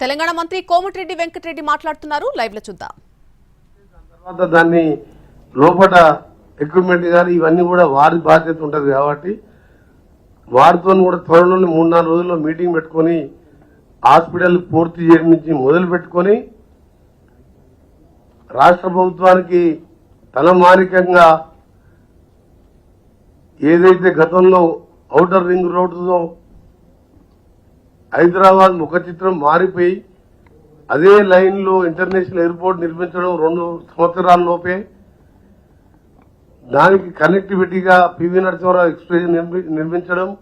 తెలంగాణ మంత్రి కోమటిరెడ్డి వెంకటరెడ్డి మాట్లాడుతున్నారు. లైవ్లో చూద్దాం. తర్వాత దాన్ని లోపల ఎక్విప్మెంట్ కానీ ఇవన్నీ కూడా వారి బాధ్యత ఉంటుంది కాబట్టి వారితో కూడా త్వరలోనే మూడు నాలుగు రోజుల్లో మీటింగ్ పెట్టుకొని హాస్పిటల్ పూర్తి చేయడం నుంచి మొదలు పెట్టుకొని రాష్ట్ర ప్రభుత్వానికి తలమానికంగా ఏదైతే గతంలో ఔటర్ రింగ్ రోడ్డుతో హైదరాబాద్ ముఖ చిత్రం మారిపోయి అదే లైన్లో ఇంటర్నేషనల్ ఎయిర్పోర్ట్ నిర్మించడం రెండు సంవత్సరాల లోపే. దానికి కనెక్టివిటీగా పివి నరసింహారావు ఎక్స్ప్రెస్ నిర్మి- నిర్మించడం.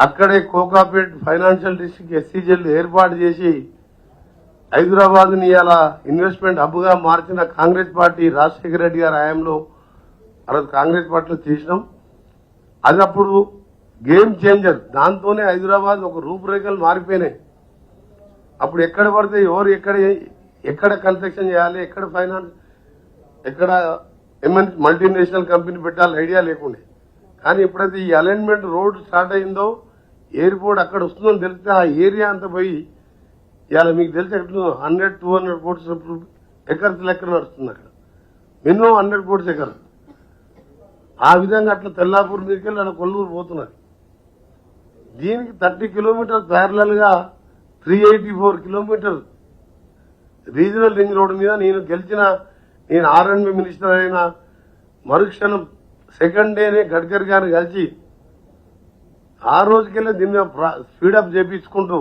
అక్కడే కోకాపేట్ ఫైనాన్షియల్ డిస్ట్రిక్ట్ ఎస్సీజెల్ ఏర్పాటు చేసి హైదరాబాద్ని ఇలా ఇన్వెస్ట్మెంట్ హబ్గా మార్చిన కాంగ్రెస్ పార్టీ రాజశేఖర రెడ్డి గారి హయాంలో ఆ రోజు కాంగ్రెస్ పార్టీలో చేసినాం. అది అప్పుడు గేమ్ చేంజర్. దాంతోనే హైదరాబాద్ ఒక రూపురేఖలు మారిపోయినాయి. అప్పుడు ఎక్కడ పడితే ఎవరు ఎక్కడ ఎక్కడ కన్స్ట్రక్షన్ చేయాలి ఎక్కడ ఫైనాన్స్ ఎక్కడ ఎంఎన్ మల్టీనేషనల్ కంపెనీ పెట్టాలి ఐడియా లేకుండే. కానీ ఎప్పుడైతే ఈ అలైన్మెంట్ రోడ్ స్టార్ట్ అయిందో ఎయిర్పోర్ట్ అక్కడ వస్తుందని తెలిస్తే ఆ ఏరియా అంతా పోయి ఇవాళ మీకు తెలిసి ఎక్కడ hundred two hundred quotes acres లెక్క నడుస్తుంది అక్కడ. Minimum hundred quotes acres. ఆ విధంగా అట్లా తెల్లాపూర్ మీదకి వెళ్ళి అక్కడ కొల్లూరు పోతున్నారు. దీనికి థర్టీ కిలోమీటర్ ప్యారలల్గా three eighty four kilometre regional ring road మీద నేను గెలిచిన నేను ఆర్ఎండ్బి మినిస్టర్ అయిన మరుక్షణం సెకండ్ డేనే గడ్కరీ గారిని కలిసి ఆ రోజుకెళ్ళి దీని మీద speed up చేపించుకుంటూ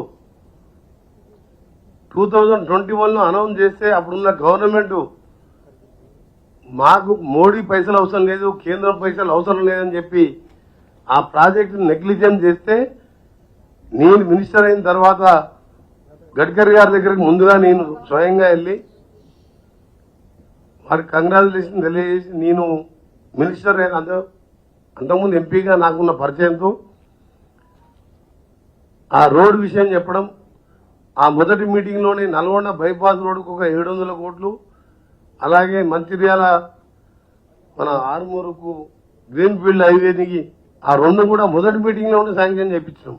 two thousand twenty one announce చేస్తే అప్పుడున్న గవర్నమెంట్ మాకు మోడీ పైసలు అవసరం లేదు కేంద్రం పైసలు అవసరం లేదని చెప్పి ఆ ప్రాజెక్టు నెగ్లిజెన్స్ చేస్తే నేను మినిస్టర్ అయిన తర్వాత గడ్కరీ గారి దగ్గరికి ముందుగా నేను స్వయంగా వెళ్ళి వారికి కంగ్రాచులేషన్ తెలియజేసి నేను మినిస్టర్ అయిన అంత అంతకుముందు ఎంపీగా నాకున్న పరిచయంతో ఆ రోడ్ విషయం చెప్పడం ఆ మొదటి మీటింగ్లోనే నల్గొండ బైపాస్ రోడ్డుకు ఒక ఏడు వందల కోట్లు అలాగే మంచిర్యాల మన ఆరుమూరుకు గ్రీన్ ఫీల్డ్ హైవేనికి ఆ రెండు కూడా మొదటి మీటింగ్లోనే శాంక్షన్ చేయించినాం